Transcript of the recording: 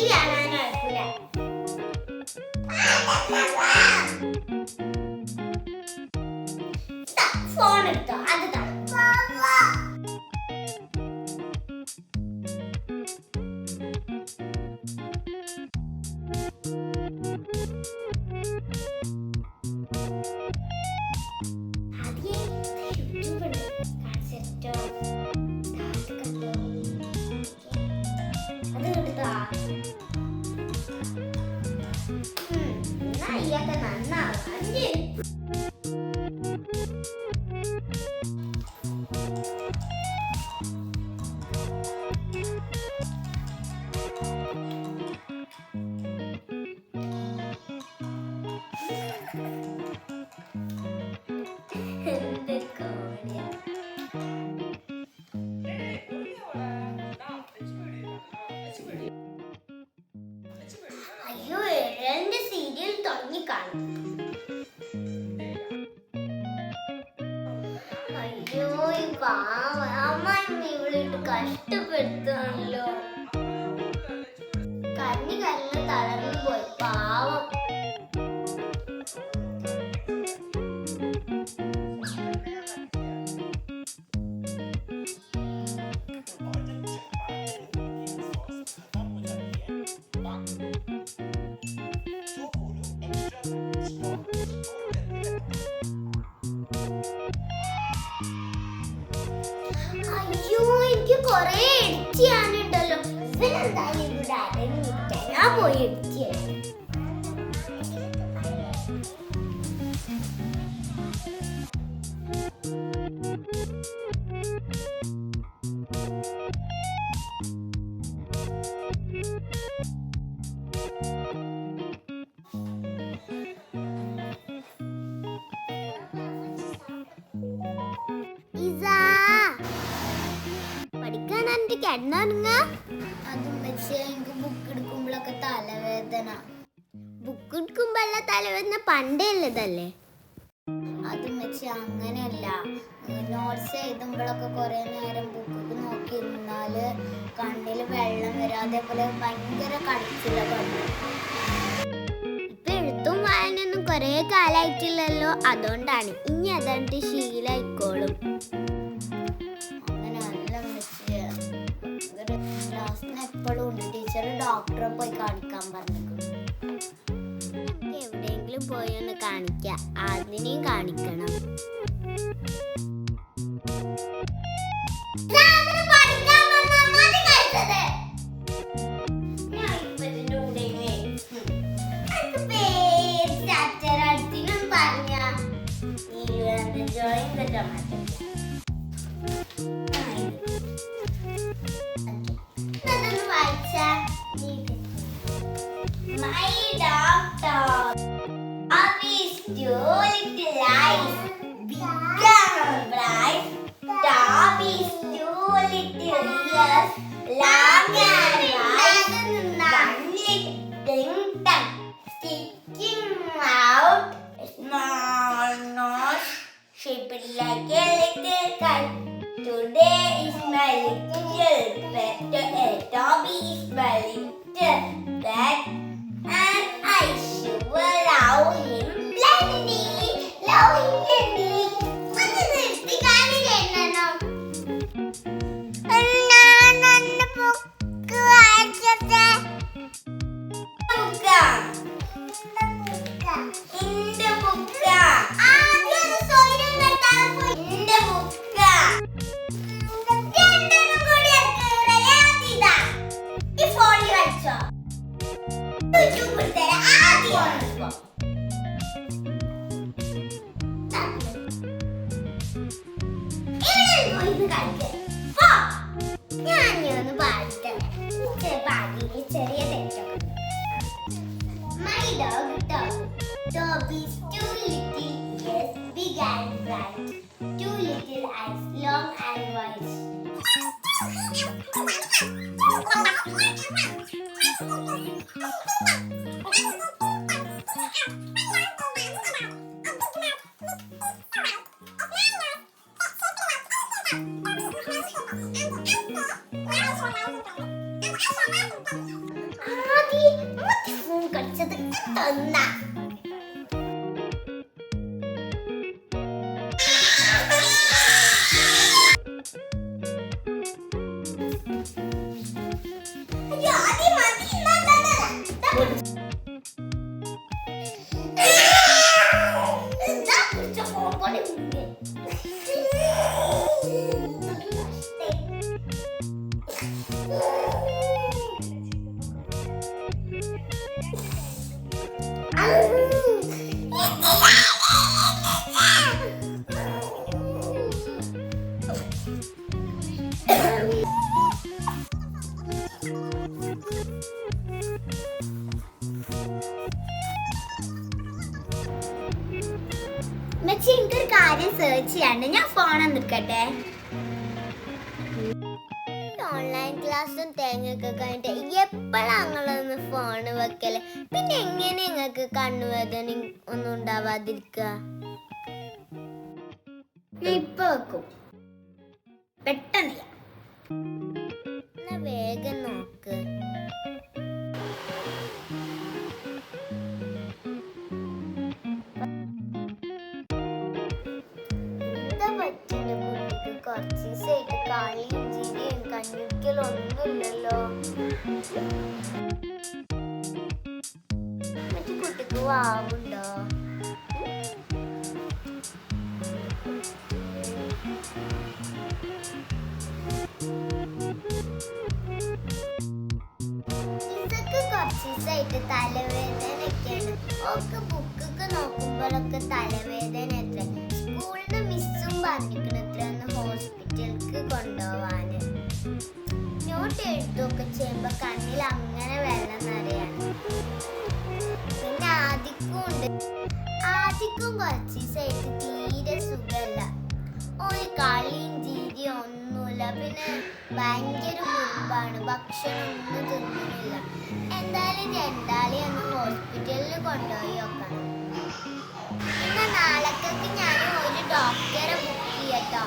y de Ana Nocula. 加特曼闹玩具 അയ്യോ അമ്മായി ഇവളിട്ട് കഷ്ടപ്പെടുത്താണല്ലോ. കണ്ണി കല്ലിന് തളർന്നു പോയി. ഞാൻ പോയി കിടന്നുറങ്ങ എനിക്ക് ബുക്ക് എടുക്കുമ്പോഴൊക്കെ തലവേദന. ബുക്ക് എടുക്കുമ്പോഴുള്ള തലവേദന പണ്ടേ ഉള്ളതല്ലേ? അതും വെച്ച് അങ്ങനെയല്ല. നോട്ട്സ് എഴുതുമ്പോഴൊക്കെ കുറെ നേരം ബുക്ക് നോക്കി ഇരുന്നാൽ കണ്ണിൽ വെള്ളം വരും. അതേപോലെ ഭയങ്കര കടച്ചില കണ്ണു. ഇപ്പൊ എഴുത്തും വായനൊന്നും കുറെ കാലായിട്ടില്ലല്ലോ. അതുകൊണ്ടാണ് ഇനി അതാണ്ട് ശീലായിക്കോളും. ക്ലാസ്സിന് എപ്പോഴും ഉണ്ട് ടീച്ചർ ഡോക്ടറെ പോയി കാണിക്കാൻ പറഞ്ഞു എവിടെയെങ്കിലും പോയി ഒന്ന് കാണിക്കാം. അതിനെയും കാണിക്കണം. Ears, long and wide. One little tongue sticking out, small nose like a little kite. Today is my little pet, a Dobby is my little pet, പോയി കളിക്കേ ഞാൻ ഒന്ന് പാടിത്തരാം പാടിയിൽ ചെറിയ തെറ്റൊക്കെ. My dog, dog. Dog is too little yes, big and bright. Two little eyes, 아니, 못했으니까 진짜 뜯었나? ഉമ്മച്ചി എനിക്കൊരു കാര്യം search ചെയ്യാണ്ട് ഞാൻ phone നിൽക്കട്ടെ. ഓൺലൈൻ ക്ലാസ്സും തേങ്ങയൊക്കെ കഴിഞ്ഞിട്ട് എപ്പോഴാങ്ങളൊന്ന് ഫോൺ വെക്കൽ? പിന്നെ എങ്ങനെ നിങ്ങൾക്ക് കണ്ണുവേദന ഒന്നും ഉണ്ടാവാതിരിക്കുക? ഇപ്പൊ വെക്കും. പെട്ടെന്ന് വേഗം ചിരിയും ഒന്നുമില്ലല്ലോ മറ്റു കുട്ടിക്ക് വാവുണ്ടോ? ഇതൊക്കെ കുറച്ച് ദിവസമായിട്ട് തലവേദനയൊക്കെയാണ്. ഒക്കെ ബുക്കൊക്കെ നോക്കുമ്പോഴൊക്കെ തലവേദന എത്ര നിന്ന് മിസ്സും പറഞ്ഞിരിക്കണത്ര നോട്ട് എഴുതുകയൊക്കെ ചെയ്യുമ്പോ കണ്ണിൽ അങ്ങനെ വെള്ളം നിറയാണ്. പിന്നെ ആദിക്കും ഉണ്ട്. ആദിക്കും കുറച്ച് ദിവസമായിട്ട് തീരെ സുഖമല്ല ഒരു കളിയും ചിരിയും ഒന്നുമില്ല. പിന്നെ ഭയങ്കര മുമ്പാണ്. ഭക്ഷണം ഒന്നും തിന്നുന്നില്ല. എന്തായാലും രണ്ടാളി ഒന്ന് ഹോസ്പിറ്റലിൽ കൊണ്ടുപോയി നോക്കണം പിന്നെ നാളത്തേക്ക് ഞാൻ ഒരു ഡോക്ടറെ ബുക്ക് ചെയ്യട്ടോ